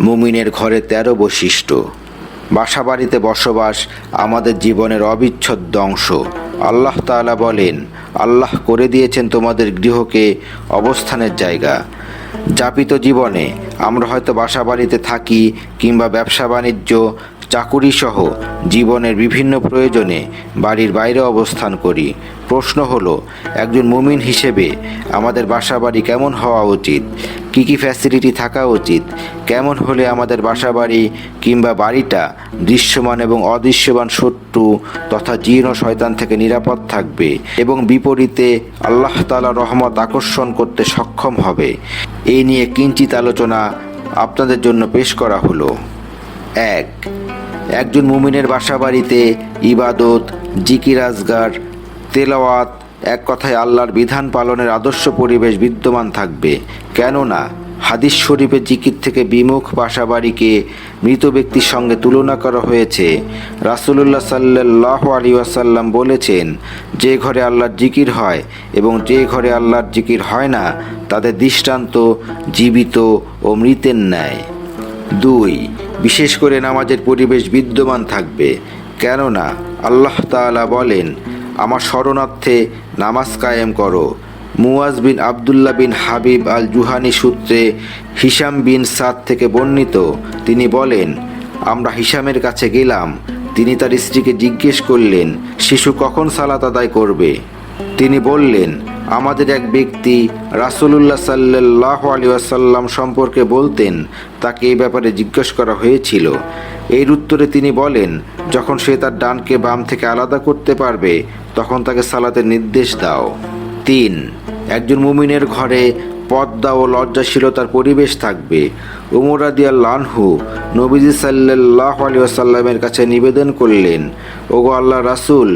মুমিনের ঘরে তেরো বৈশিষ্ট্য। বাসাবাড়িতে বসবাস আমাদের জীবনের অবিচ্ছেদ্য অংশ। আল্লাহ তাআলা বলেন, আল্লাহ করে দিয়েছেন তোমাদের গৃহকে অবস্থানের জায়গা। যাপিত জীবনে আমরা হয়তো বাসাবাড়িতে থাকি কিংবা ব্যবসা বাণিজ্য চাকুরি সহ জীবনের বিভিন্ন প্রয়োজনে বাড়ির বাইরে অবস্থান করি। প্রশ্ন হলো, একজন মুমিন হিসেবে আমাদের বাসাবাড়ি কেমন হওয়া উচিত? কি কি ফ্যাসিলিটি থাকা উচিত? কেমন হলে আমাদের বাসাবাড়ি কিংবা বাড়িটা দৃশ্যমান এবং অদৃশ্যমান শত্রু তথা জীর্ণ শয়তান থেকে নিরাপদ থাকবে এবং বিপরীতে আল্লাহ তালা রহমত আকর্ষণ করতে সক্ষম হবে। এই নিয়ে কিঞ্চিত আলোচনা আপনাদের জন্য পেশ করা হলো। এক, একজন মুমিনের বাসাবাড়িতে ইবাদত, জিকির, আজগার, তেলাওয়াত এক কথায় আল্লাহর বিধান পালনের আদর্শ পরিবেশ বিদ্যমান থাকবে। কেননা, হাদিস শরীফের জিকির থেকে বিমুখ বাসাবাড়িকে মৃত ব্যক্তির সঙ্গে তুলনা করা হয়েছে। রাসুলুল্লাহ সাল্লাহ আলী ওয়াসাল্লাম বলেছেন, যে ঘরে আল্লাহর জিকির হয় এবং যে ঘরে আল্লাহর জিকির হয় না, তাদের দৃষ্টান্ত জীবিত ও মৃতের ন্যায়। দুই, বিশেষ করে নামাজের পরিবেশ বিদ্যমান থাকবে। কেননা, আল্লাহ তাআলা বলেন আমার শরণার্থে নামাজ কায়েম করো। মুয়াজ বিন আবদুল্লাহ বিন হাবিব আল জুহানি সূত্রে হিসাম বিন সাদ থেকে বর্ণিত, তিনি বলেন, আমরা হিসামের কাছে গেলাম। তিনি তার স্ত্রীকে জিজ্ঞেস করলেন, শিশু কখন সালাত আদায় করবে? তিনি বললেন, আমাদের এক ব্যক্তি রাসূলুল্লাহ সাল্লাহ আলী আসাল্লাম সম্পর্কে বলতেন, তাকে এই ব্যাপারে জিজ্ঞেস করা হয়েছিল। এর উত্তরে তিনি বলেন, যখন সে তার ডানকে বাম থেকে আলাদা করতে পারবে, তখন তাকে সালাতের নির্দেশ দাও। তিন, একজন মুমিনের ঘরে পদ্মা ও লজ্জাশীলতার পরিবেশ থাকবে। উমর আদিয়াল লানহু নবীজি সাল্লাহ আলী আসাল্লামের কাছে নিবেদন করলেন, ওগো আল্লাহ রাসূল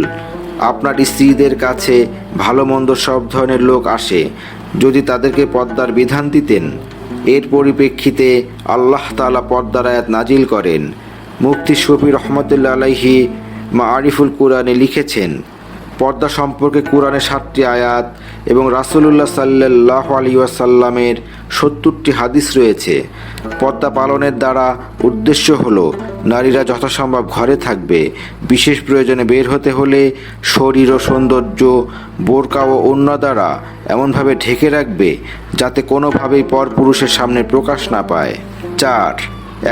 আপনার স্ত্রীদের কাছে ভালো মন্দ সব ধরনের লোক আসে, যদি তাদেরকে পর্দার বিধান দিতেন। এর পরিপ্রেক্ষিতে আল্লাহ তালা পর্দার আয়াত নাজিল করেন। মুফতি শফি রহমতুল্লা আলাইহি মা আরিফুল কুরআনে লিখেছেন পর্দা সম্পর্কে কোরআনে সাতটি আয়াত এবং রাসূলুল্লাহ সাল্লাহ আলী সত্তরটি হাদিস রয়েছে। পর্দা পালনের দ্বারা উদ্দেশ্য হলো, নারীরা যথাসম্ভব ঘরে থাকবে। বিশেষ প্রয়োজনে বের হতে হলে শরীর ও সৌন্দর্য, বোরকা ও অন্য দ্বারা এমনভাবে ঢেকে রাখবে যাতে কোনোভাবেই পরপুরুষের সামনে প্রকাশ না পায়। চার,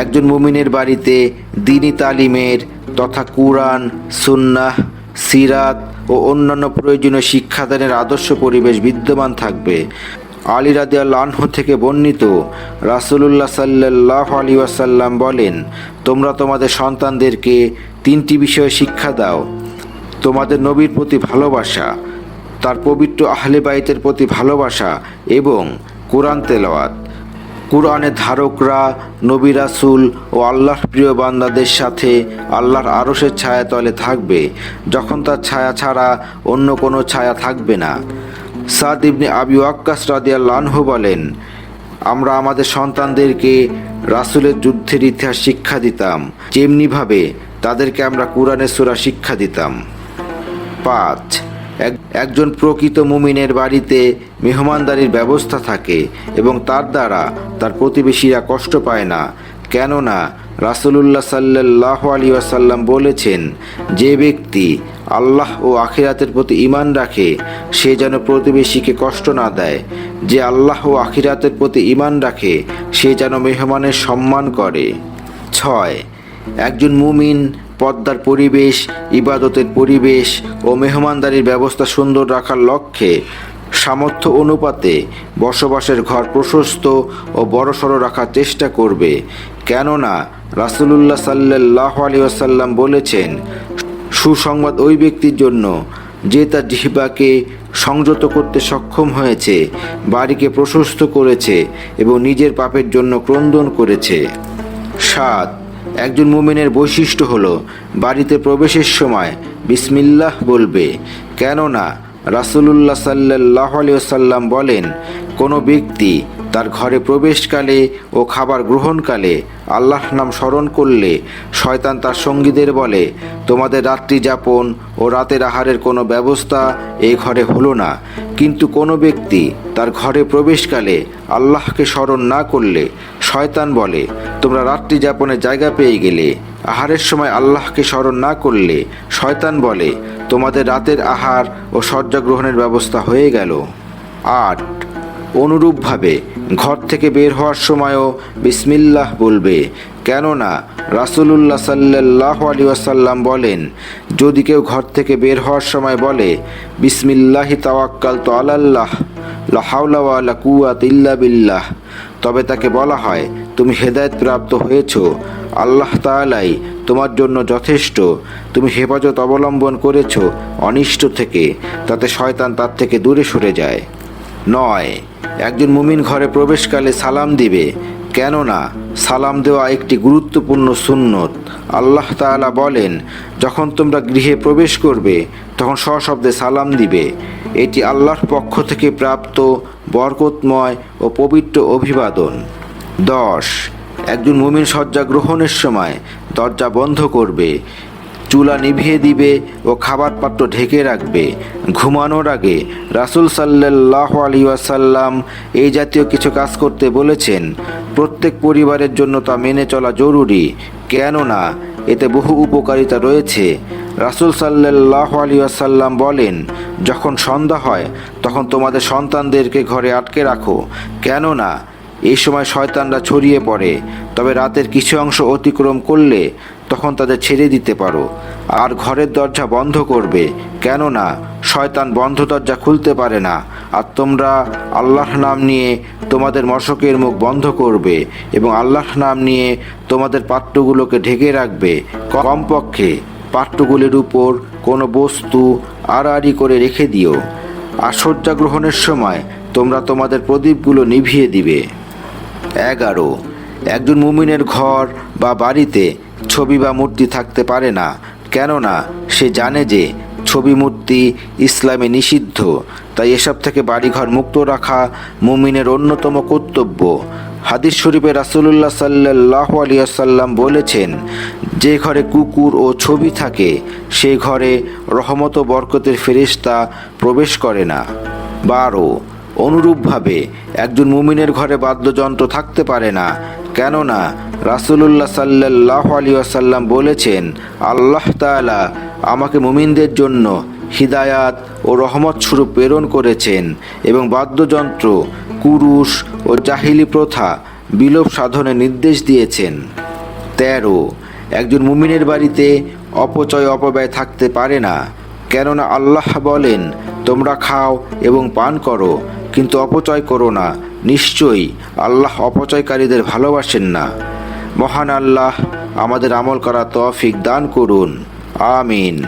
একজন মুমিনের বাড়িতে দিনী তালিমের তথা কুরআন, সুন্নাহ সিরাত ও অন্যান্য প্রয়োজনীয় শিক্ষাদানের আদর্শ পরিবেশ বিদ্যমান থাকবে। আলী রাদিয়াল আনহু থেকে বর্ণিত রাসূলুল্লাহ সাল্লাহ আলী ওয়াসাল্লাম বলেন, তোমরা তোমাদের সন্তানদেরকে তিনটি বিষয়ে শিক্ষা দাও। তোমাদের নবীর প্রতি ভালোবাসা, তার পবিত্র আহলে বাইতের প্রতি ভালোবাসা এবং কোরআন তেলাওয়াত। কোরআনের ধারকরা, নবী রাসুল ও আল্লাহর প্রিয় বান্দাদের সাথে আল্লাহর আরশের ছায়াতলে থাকবে, যখন তার ছায়া ছাড়া অন্য কোনো ছায়া থাকবে না। সাদ ইবনে আবি ওয়াক্কাস আনহু বলেন, আমরা আমাদের সন্তানদেরকে রাসুলের যুদ্ধের ইতিহাস শিক্ষা দিতাম। যেমনিভাবে তাদেরকে আমরা কোরআনের সুরা শিক্ষা দিতাম। পাঁচ একজন প্রকৃত মুমিনের বাড়িতে মেহমানদারির ব্যবস্থা থাকে এবং তার দ্বারা তার প্রতিবেশীরা কষ্ট পায় না। কেননা রাসূলুল্লাহ সাল্লাহ আলী আসাল্লাম বলেছেন, যে ব্যক্তি আল্লাহ ও আখিরাতের প্রতি ঈমান রাখে, সে যেন প্রতিবেশীকে কষ্ট না দেয়। যে আল্লাহ ও আখিরাতের প্রতি ঈমান রাখে, সে যেন মেহমানের সম্মান করে। ছয়, একজন মুমিন পদ্মার পরিবেশ, ইবাদতের পরিবেশ ও মেহমানদারির ব্যবস্থা সুন্দর রাখার লক্ষ্যে সামর্থ্য অনুপাতে বসবাসের ঘর প্রশস্ত ও বড়সড় রাখার চেষ্টা করবে। কেননা, রাসূলুল্লাহ সাল্লাহ আলী আসাল্লাম বলেছেন, সুসংবাদ ওই ব্যক্তির জন্য যে তার জিহ্বাকে সংযত করতে সক্ষম হয়েছে, বাড়িকে প্রশস্ত করেছে এবং নিজের পাপের জন্য ক্রন্দন করেছে। সাত একজন মুমিনের বৈশিষ্ট্য হল, বাড়িতে প্রবেশের সময় বিসমিল্লাহ বলবে। কেননা রাসূলুল্লাহ সাল্লাহ আলিয়াল্লাম বলেন, কোনো ব্যক্তি তার ঘরে প্রবেশকালে ও খাবার গ্রহণকালে আল্লাহ নাম স্মরণ করলে শয়তান তার সঙ্গীদের বলে, তোমাদের রাত্রি যাপন ও রাতের আহারের কোনো ব্যবস্থা এই ঘরে হলো না। কিন্তু কোনো ব্যক্তি তার ঘরে প্রবেশকালে আল্লাহকে স্মরণ না করলে শয়তান বলে, তোমরা রাত্রি যাপনের জায়গা পেয়ে গেলে, আহারের সময় আল্লাহকে স্মরণ না করলে শয়তান বলে, তোমাদের রাতের আহার ও শয্যা গ্রহণের ব্যবস্থা হয়ে গেল। আট অনুরূপভাবে ঘর থেকে বের হওয়ার সময়ও বিসমিল্লাহ বলবে, কেননা রাসুলুল্লাহ সাল্লাহ আলী আসাল্লাম বলেন, যদি কেউ ঘর থেকে বের হওয়ার সময় বলে, বিসমিল্লাহি তাওয়াক্কাল তো আলাল্লাহ লাহাউলা কুয়াত ইল্লা বিল্লাহ তবে তাকে বলা হয়, তুমি হেদায়েত প্রাপ্ত হয়েছ, আল্লাহ তাআলাই তোমার জন্য যথেষ্ট, তুমি হেফাজত অবলম্বন করেছ অনিষ্ট থেকে, তাতে শয়তান তার থেকে দূরে সরে যায় নয়। একজন মুমিন ঘরে প্রবেশকালে সালাম দিবে, কেননা সালাম দেওয়া একটি গুরুত্বপূর্ণ সুন্নত। আল্লাহ তাআলা বলেন, যখন তোমরা গৃহে প্রবেশ করবে, তখন সশব্দে সালাম দিবে। এটি আল্লাহর পক্ষ থেকে প্রাপ্ত বরকতময় ও পবিত্র অভিবাদন। দশ। একজন মুমিন শয্যা গ্রহণের সময় দরজা বন্ধ করবে চুলা নিভিয়ে দিবে ও খাবার পাত্র ঢেকে রাখবে। ঘুমানোর আগে রাসুল সাল্লাহ আলী ওয়াসাল্লাম এই জাতীয় কিছু কাজ করতে বলেছেন, প্রত্যেক পরিবারের জন্য তা মেনে চলা জরুরি, কেননা এতে বহু উপকারিতা রয়েছে। রাসুল সাল্লাহ আলী আসাল্লাম বলেন, যখন সন্ধ্যা হয়, তখন তোমাদের সন্তানদেরকে ঘরে আটকে রাখো, কেননা এই সময় শয়তানরা ছড়িয়ে পড়ে। তবে রাতের কিছু অংশ অতিক্রম করলে তখন তাদের ছেড়ে দিতে পারো। আর ঘরের দরজা বন্ধ করবে, কেননা শয়তান বন্ধ দরজা খুলতে পারে না, আর তোমরা আল্লাহর নাম নিয়ে তোমাদের মশকের মুখ বন্ধ করবে এবং আল্লাহর নাম নিয়ে তোমাদের পাত্রগুলোকে ঢেকে রাখবে। কমপক্ষে পাত্রগুলির উপর কোনো বস্তু আড়াআড়ি করে রেখে দিও। আর শয্যা গ্রহণের সময় তোমরা তোমাদের প্রদীপগুলো নিভিয়ে দিবে। এগারো। একজন মুমিনের ঘর বা বাড়িতে ছবি বা মূর্তি থাকতে পারে না, কেননা সে জানে যে ছবি মূর্তি ইসলামে নিষিদ্ধ, তাই এসব থেকে বাড়িঘর মুক্ত রাখা মুমিনের অন্যতম কর্তব্য। হাদিস শরীফে রাসুলুল্লাহ সাল্লাহ আলিয়াল্লাম বলেছেন, যে ঘরে কুকুর ও ছবি থাকে সেই ঘরে রহমত বরকতের ফেরিস্তা প্রবেশ করে না। বারো, অনুরূপভাবে একজন মুমিনের ঘরে বাদ্যযন্ত্র থাকতে পারে না কেননা রাসুলুল্লাহ সাল্লাহ আলী আসাল্লাম বলেছেন, আল্লাহ তাআলা আমাকে মুমিনদের জন্য হিদায়াত ও রহমত স্বরূপ প্রেরণ করেছেন এবং বাদ্যযন্ত্র, কুরুশ ও জাহিলি প্রথা বিলোপ সাধনের নির্দেশ দিয়েছেন। তেরো, একজন মুমিনের বাড়িতে অপচয় অপব্যয় থাকতে পারে না, কেননা আল্লাহ বলেন, তোমরা খাও এবং পান করো, কিন্তু অপচয় করো না। নিশ্চয়ই আল্লাহ অপচয়কারীদের ভালোবাসেন না। মহান আল্লাহ আমাদের আমল করা তফিক দান করুন। আমিন।